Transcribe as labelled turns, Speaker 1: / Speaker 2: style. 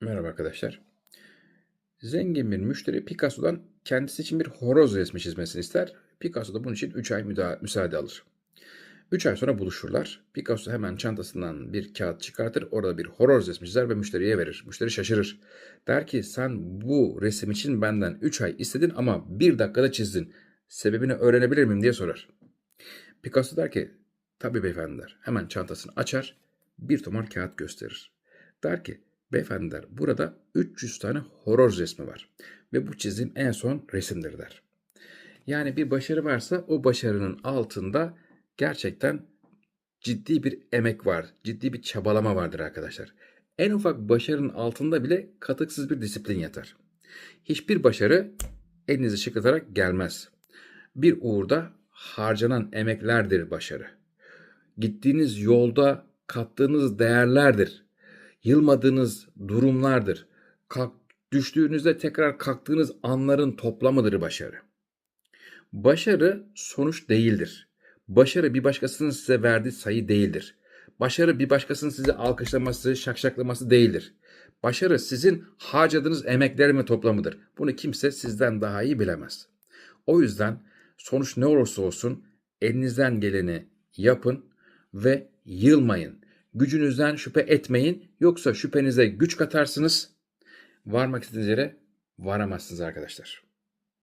Speaker 1: Merhaba arkadaşlar. Zengin bir müşteri Picasso'dan kendisi için bir horoz resmi çizmesini ister. Picasso da bunun için 3 ay müsaade alır. 3 ay sonra buluşurlar. Picasso hemen çantasından bir kağıt çıkartır. Orada bir horoz resmi çizer ve müşteriye verir. Müşteri şaşırır. Der ki sen bu resim için benden 3 ay istedin ama 1 dakikada çizdin. Sebebini öğrenebilir miyim diye sorar. Picasso der ki tabii beyefendi der. Hemen çantasını açar. Bir tomar kağıt gösterir. Der ki beyefendi der burada 300 tane horoz resmi var. Ve bu çizdiğim en son resimdir der. Yani bir başarı varsa o başarının altında gerçekten ciddi bir emek var. Ciddi bir çabalama vardır arkadaşlar. En ufak başarının altında bile katıksız bir disiplin yatar. Hiçbir başarı elinizi şıklatarak gelmez. Bir uğurda harcanan emeklerdir başarı. Gittiğiniz yolda kattığınız değerlerdir. Yılmadığınız durumlardır. Kalk, düştüğünüzde tekrar kalktığınız anların toplamıdır başarı. Başarı sonuç değildir. Başarı bir başkasının size verdiği sayı değildir. Başarı bir başkasının sizi alkışlaması, şakşaklaması değildir. Başarı sizin harcadığınız emeklerin toplamıdır. Bunu kimse sizden daha iyi bilemez. O yüzden sonuç ne olursa olsun elinizden geleni yapın ve yılmayın. Gücünüzden şüphe etmeyin yoksa şüphenize güç katarsınız. Varmak istediğiniz yere varamazsınız arkadaşlar.